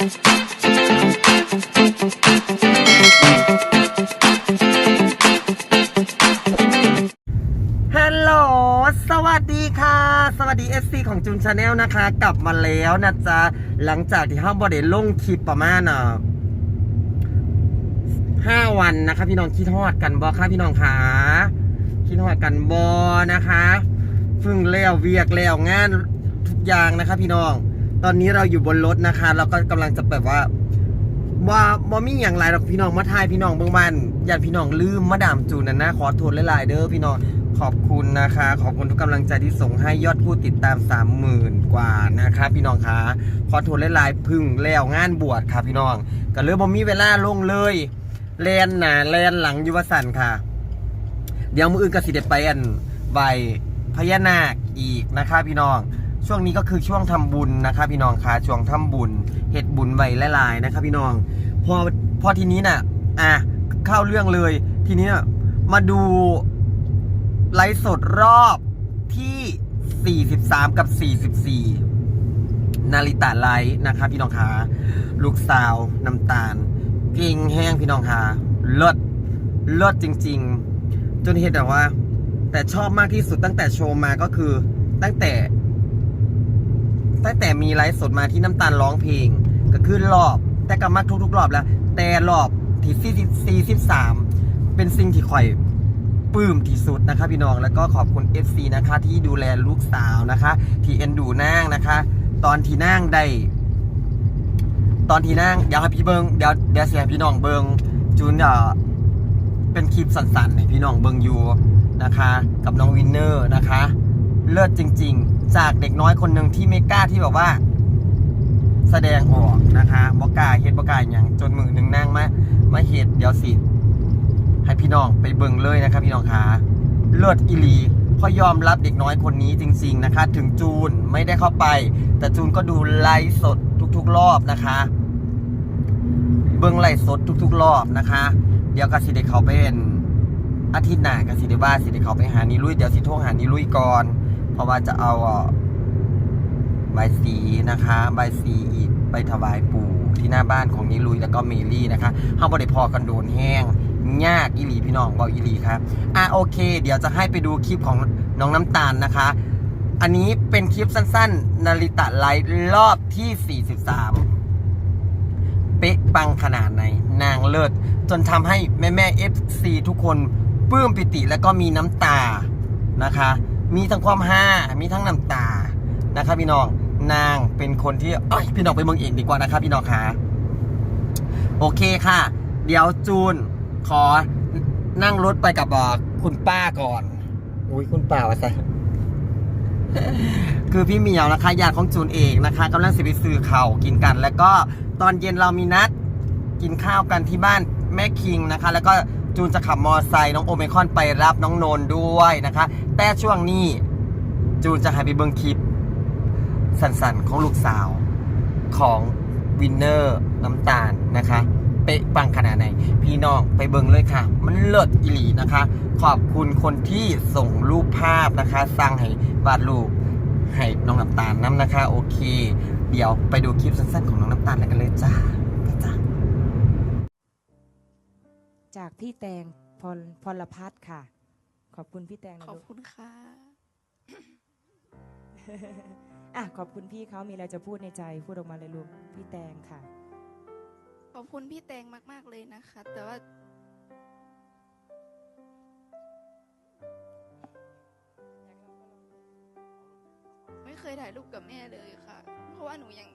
ฮัลโหล สวัสดีค่ะ สวัสดี SC ของจูนชาแนลนะคะ กลับมาแล้วนะจ๊ะ หลังจากที่ห้าบอดเดลงคลิปประมาณอะห้าวันนะคะ พี่น้องคิดทอดกันบอค่ะพี่น้องขาคิดทอดกันบอนะคะฟึ่งแล้วเวียกแล้วงานทุกอย่างนะคะ พี่น้อง ตอนนี้เราอยู่บนรถนะคะ เราก็กำลังจะแบบว่า ว่าบ่มีอย่างไรหรอกพี่น้องมาทายพี่น้องเบื้องบ้านญาติพี่น้องลืมมาดามจูนนะนะขอโทษหลายๆเด้อพี่น้องขอบคุณนะคะ ขอบคุณทุกกำลังใจที่ส่งให้ยอดผู้ติดตาม30,000กว่านะคะพี่น้องคะขอโทษหลายๆพึ่งแล้วงานบวชค่ะพี่น้องก็เลยบ่มีเวลาลงเลยแลนหนาแลนหลังยุวสันค่ะ เดี๋ยวมืออื่นก็สิเด็ดไปอันใบพญานาคอีกนะคะพี่น้อง ช่วงนี้ก็คือช่วงทำบุญนะคะพี่น้องคะช่วงทำบุญเฮ็ดบุญใบหลายนะคะพี่น้องพอพอทีนี้น่ะอะเข้าเรื่องเลย ทีนี้นะมาดูไลฟ์สดรอบที่ 43 กับ 44 นาริตาไลฟ์นะคะพี่น้องคะลูกสาวน้ำตาลเก่งแห้งพี่น้องคะเลิศเลิศจริง ๆ จนเห็นแต่ว่า แต่ชอบมากที่สุดตั้งแต่โชว์มาก็คือตั้งแต่ ตั้งแต่มีไลฟ์สดมาที่น้ำตาลร้องเพลง ก็คือรอบ แต่ก็มักทุกๆ รอบแล้ว แต่รอบที่ซีสิบสามเป็นสิ่งที่ข่อยปลื้มที่สุดนะคะพี่น้องแล้วก็ขอบคุณ FC นะคะ ที่ดูแลลูกสาวนะคะ ที่เอ็นดูนางนะคะ ตอนที่นางได้ ตอนที่นางเดี๋ยวให้พี่เบิงเดี๋ยวเดี๋ยวเสียพี่น้องเบิงจูนเอ่อเป็นคลิปสั้นๆให้พี่น้องเบิงอยู่นะคะ กับน้องวินเนอร์นะคะ เลิศจริง ๆ จากเด็กน้อยคนหนึ่งที่ไม่กล้าที่แบบว่า แสดงออกนะคะบอกกล้าเฮ็ดบอกกล้าอย่างจนมือหนึ่งนั่งมามาเฮ็ดเดี๋ยวสิให้พี่น้องไปเบิ่งเลยนะครับพี่น้องคะเลิศอีหลีเพอยอมรับเด็กน้อยคนนี้จริง ๆนะคะ ถึงจูนไม่ได้เข้าไป แต่จูนก็ดูไลฟ์สดทุกๆ รอบนะคะ เบิ่งไลฟ์สดทุก ๆ รอบนะคะ เดี๋ยวกสิเด็กเขาเป็นอาทิตย์หน้ากสิเดว่าสิเด็กเขาไปหานิลุยเดี๋ยวสิโทรหานิลุยก่อน ราะว่าจะเอาใบสีนะคะใบสีอีกไปถวายปู่ที่หน้าบ้านของนิลุยแล้วก็เมลี่นะคะห้าบริพอกันโดนแห้งยากอีหลีพี่น้องบอกอีหลีครับอะโอเค เดี๋ยวจะให้ไปดูคลิปของน้องน้ำตาลนะคะ อันนี้เป็นคลิปสั้นๆ นาริตะไลฟ์รอบที่ 43 เป๊ะปังขนาดไหน นางเลิศ จนทำให้แม่แม่เอฟซีทุกคนปลื้มปิติแล้วก็มีน้ำตานะคะ มีทั้งความห้ามีทั้งน้ำตานะครับพี่น้องนางเป็นคนที่เอ้ยพี่น้องไปเมืองเองดีกว่านะครับพี่น้องคะโอเคค่ะ เดี๋ยวจูนขอนั่งรถไปกับคุณป้าก่อนอุ้ยคุณป้าวะซะคือพี่เหมียวนะคะญาติของจูนเองนะคะกำลังสิไปซื้อข้ากินกัน แล้วก็ตอนเย็นเรามีนัดกินข้าวกันที่บ้านแม่คิงนะคะ แล้วก็ จูนจะขับมอไซค์น้องโอเมคอนไปรับน้องโนนด้วยนะคะ แต่ช่วงนี้จูนจะให้ไปเบิ่งคลิป สันๆ ของลูกสาวของวินเนอร์น้ำตาลนะคะเป๊ะปังขนาดไหน พี่น้องไปเบิ่งเลยค่ะ มันเลิศอีหลีนะคะ ขอบคุณคนที่ส่งรูปภาพนะคะสร้างให้วาดรูปให้น้องน้ำตาลน้ำนะคะ โอเค เดี๋ยวไปดูคลิปสั้นๆของน้องน้ำตาลกันเลยจ้าจ้า จากพี่แตงพรพรพัฒน์ค่ะ ขอบคุณพี่แตงนะขอบลูกคุณค่ะ อะขอบคุณพี่เขามีอะไรจะพูดในใจพูดออกมาเลยลูกพี่แตงค่ะ ขอบคุณพี่แตงมาก ๆ เลยนะคะ แต่ว่า ไม่เคยถ่ายรูปกับแม่เลยค่ะ เพราะว่าหนูยัง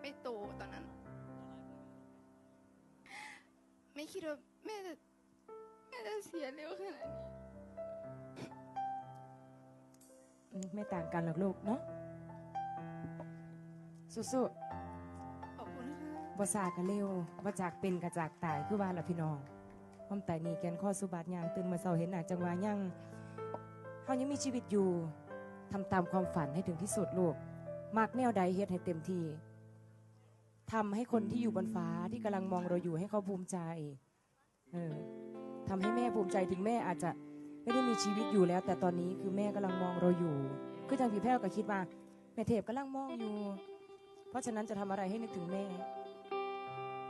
ไม่โตตอนนั้น ไม่คิดว่า แม่จะแม่จะเสียเร็วขนาดนี้อืมไม่ต่างกันหรอกลูกเนาะสู้ขอบคุณค่ะๆบ่ซากันเร็วบ่จากเป็นกระจากตายคือว่าละพี่น้องความตายนี่แกนข้อสุบาทยางตื่นมาเศร้าเห็นหน้าจังหวะยังเฮายังมีชีวิตอยู่ทำตามความฝันให้ถึงที่สุดลูกมักแนวใดเฮ็ดให้เต็มที่ทำให้คนที่อยู่บนฟ้าที่กำลังมองเราอยู่ให้เขาภูมิใจ เออทำให้แม่ภูมิใจถึงแม่อาจจะไม่ได้มีชีวิตอยู่แล้ว แต่ตอนนี้คือแม่กำลังมองเราอยู่ คือจังผีแพ้วก็คิดว่า แม่เทพกำลังมองอยู่ เพราะฉะนั้นจะทำอะไรให้นึกถึงแม่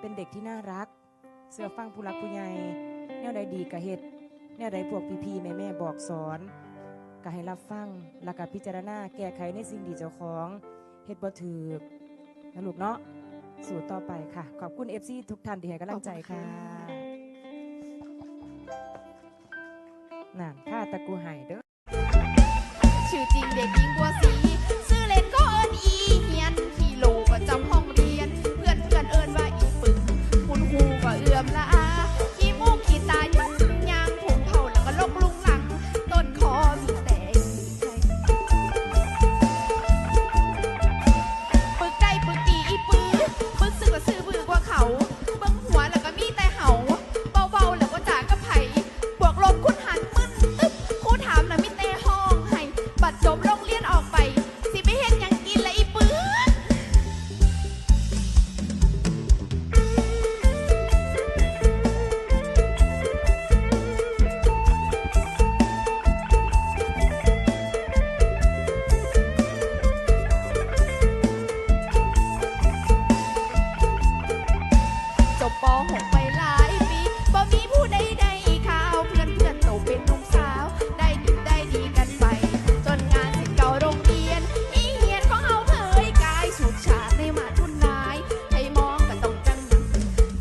เป็นเด็กที่น่ารัก เสื้อฟังผู้รักผู้ใหญ่แนวใดดีกะเฮ็ดแนวใดพวกพี่ๆแม่ๆบอกสอนก็ให้รับฟังแล้วก็พิจารณาแก้ไขในสิ่งดีเจ้าของเฮ็ดบ่ถูกนะลูกเนาะ สู่ต่อไปค่ะ ขอบคุณ FC ทุกท่านที่ให้กำลังใจค่ะ นั่นข้าตะกูไห้เด้อชื่อจริงเด็กหญิงบัวสีชื่อเล่นก็เอิญอีเฮียนที่โลประจำ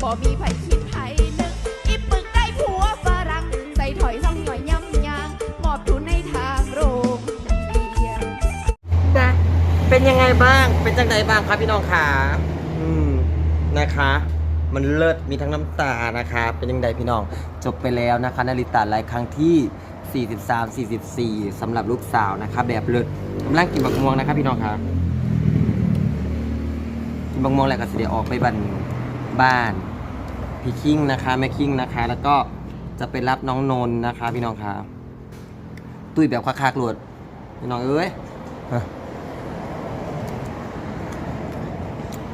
บ่มีไผคิดไผนึกอีปึกได้ผัวฝรั่งใส่ถอยซ่องหน่อยย่ำยางมอบทุนในทางโรงเรียนนะเป็นยังไงบ้าง เป็นจังไดบ้างครับพี่น้องขาอืมนะคะ มันเลิศมีทั้งน้ำตานะคะ เป็นยังไงพี่น้อง จบไปแล้วนะคะนาริตาไลฟ์ครั้งที่ 43 44สำหรับลูกสาวนะคะ แบบเลิศกำลังกินบักม่วงนะคะพี่น้องครับกินบักม่วงแล้วก็สิเดี๋ยออกไปบ้านบ้าน พี่คิงนะคะแม่คิงนะคะ แล้วก็จะไปรับน้องนนท์นะคะ พี่น้องครับตุ้ยแบบคักๆหลวดพี่น้องเอ้ย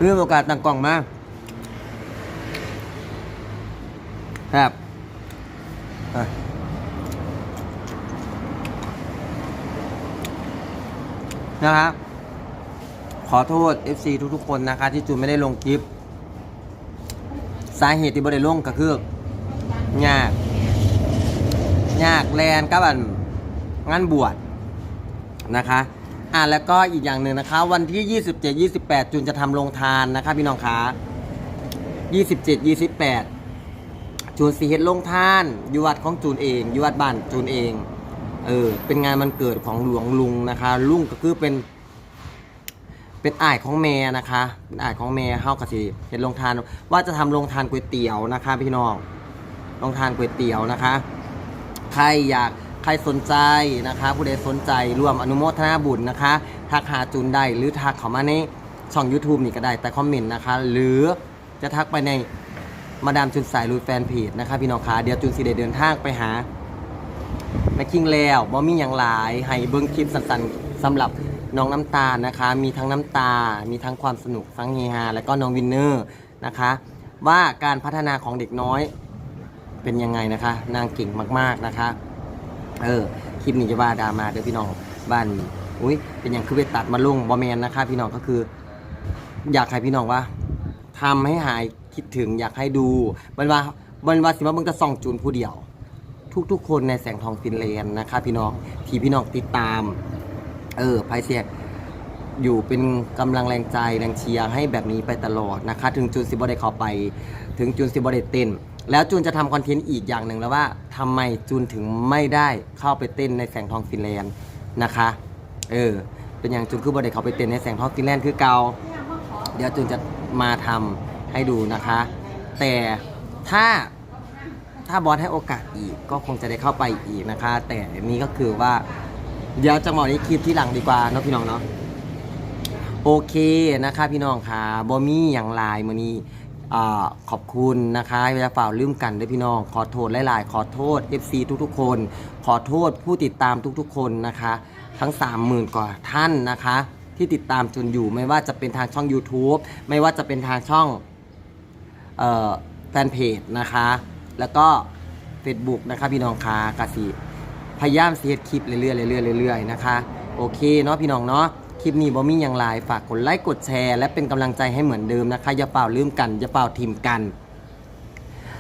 เรื่องโอกาสต่างกล่องมากครับอะนะครับขอโทษ FC ทุกๆคนนะคะ ที่จูนไม่ได้ลงคลิป สาเหตุที่ไม่ได้ลงก็คือยากยากแลนกับอันงานบวชนะคะอ่าแล้วก็อีกอย่างหนึ่งนะคะ วันที่ 27 28จูนจะทำโรงทานนะคะพี่น้องคะ27 28 จูนสีเฮ็ดโรงทานอยู่วัดของจูนเองอยู่วัดบ้านจูนเองเออเป็นงานมันเกิดของหลวงลุงนะคะ ลุงก็คือเป็น เป็นอ้ายของแม่นะคะเป็นอ้ายของแม่เฮากะสิเฮ็ดโรงทาน ว่าจะทำโรงทานก๋วยเตี๋ยวนะคะ พี่น้องโรงทานก๋วยเตี๋ยวนะคะ ใครอยากใครสนใจนะคะ ผู้ใดสนใจร่วมอนุโมทนาบุญนะคะทักหาจูนได้หรือทักเขามาในช่อง YouTube นี่ก็ได้แต่คอมเมนต์นะคะ หรือจะทักไปในมาดามจุนสายลุยแฟนเพจนะคะพี่น้องคะเดี๋ยวจุนสีได้เดินทางไปหาแม่คิงแล้วบ่มีอย่างหลาย ให้เบิ้งคลิปสั้นๆสำหรับ น้องน้ำตาลนะคะ มีทั้งน้ำตา มีทั้งความสนุกทั้งเฮฮาแล้วก็น้องวินเนอร์นะคะ ว่าการพัฒนาของเด็กน้อยเป็นยังไงนะคะ นางเก่งมากๆนะคะ เออคลิปนี้จะว่าดามาเด้อพี่น้องบ้านอุ้ยเป็นอย่างคือไปตัดมาลงบอแมนนะคะพี่น้องก็คือ อยากให้พี่น้องว่าทำให้หายคิดถึงอยากให้ดูบันว่าบันว่าสิว่ามึงจะส่องจูนผู้เดียว ทุกๆ คนในแสงทองฟินแลนด์นะคะ พี่น้องที่พี่น้องติดตาม เออไพเสียอยู่เป็นกำลังแรงใจแรงเชียร์ให้แบบนี้ไปตลอดนะคะ ถึงจูนซิบอได้เข้าไป ถึงจูนซิบอได้เต้น แล้วจูนจะทำคอนเทนต์อีกอย่างหนึ่งแล้วว่าทำไมจูนถึงไม่ได้เข้าไปเต้นในแสงทองฟินแลนด์นะคะ เออ เป็นอย่างจูนคือบอได้เขาไปเต้นในแสงทองฟินแลนด์คือเกาเดี๋ยวจูนจะมาทำให้ดูนะคะ แต่ถ้าถ้าบอสให้โอกาสอีกก็คงจะได้เข้าไปอีกนะคะ แต่นี่ก็คือว่า เดี๋ยวจะบอกในคลิปที่หลังดีกว่าเนาะพี่น้องเนาะโอเคนะคะพี่น้องค่ะบอมี่อย่างไลน์มือนี้ขอบคุณนะคะเวลาฝ่าลืมกันด้วยพี่น้อง ขอโทษหลายๆ ขอโทษ FC ทุกๆ คน ขอโทษผู้ติดตามทุกๆ คนนะคะ ทั้ง 30,000 กว่าท่านนะคะ ที่ติดตามจนอยู่ไม่ว่าจะเป็นทางช่อง YouTube ไม่ว่าจะเป็นทางช่องแฟนเพจนะคะ แล้วก็ Facebook นะคะพี่น้องคะกสิ พยายามเสียคลิปเรื่อยๆเรื่อยๆเรื่อยๆนะคะ โอเคเนาะพี่น้องเนาะ คลิปนี้บ่มีอย่างไรฝากกดไลค์กดแชร์ และเป็นกำลังใจให้เหมือนเดิมนะคะ อย่าเป่าลืมกัน อย่าเป่าทีมกัน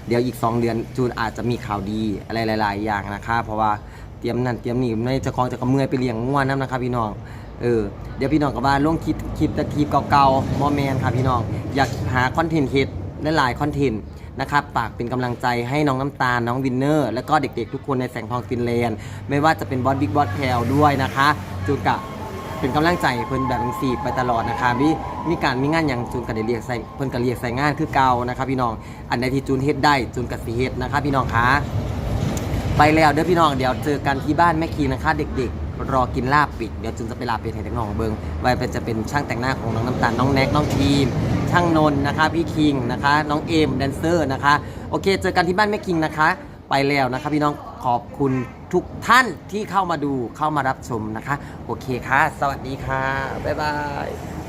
เดี๋ยวอีก 2 เดือนจูนอาจจะมีข่าวดีอะไรหลาย ๆ อย่างนะคะ เพราะว่าเตรียมนั่นเตรียมนี่ในจะคลองจะกระเมื่อยไปเลี้ยงง่วนน้ำนะคะพี่น้องเออเดี๋ยวพี่น้องกับว่าลงคลิปคลิปตะทีเก่าๆมอแมนค่ะพี่น้อง อยากหาคอนเทนต์เฮ็ดหลายๆคอนเทนต์ นะครับฝากเป็นกำลังใจให้น้องน้ำตาลน้องวินเนอร์ แล้วก็เด็กๆ ทุกคนในแสงทองฟินแลนด์ไม่ว่าจะเป็นบอสบิ๊กบอสแพลด้วยนะคะจูนกะเป็นกำลังใจเพิ่นแบบสีไปตลอดนะคะมีมีการมีงานอย่างจูนก็ได้เรียกใส่เพิ่นก็เรียกใส่งานคือเก่านะคะพี่น้องอันใดที่จูนเฮ็ดได้จูนก็สิเฮ็ดนะคะพี่น้องคะไปแล้วเด้อพี่น้องเดี๋ยวเจอกันที่บ้านแม่คีนะคะ เด็กๆ รอกินลาบปิดเดี๋ยวจูนจะไปลาบเป็ดให้น้องเบิงไว้เป็นจะเป็นช่างแต่งหน้าของน้องน้ำตาลน้องแน็กน้องทีม ช่างนนท์นะคะพี่คิงนะคะ น้องเอมแดนเซอร์นะคะ โอเค เจอกันที่บ้านแม่คิงนะคะ ไปแล้วนะคะพี่น้องขอบคุณทุกท่านที่เข้ามาดูเข้ามารับชมนะคะ โอเคค่ะ สวัสดีค่ะ บ๊ายบาย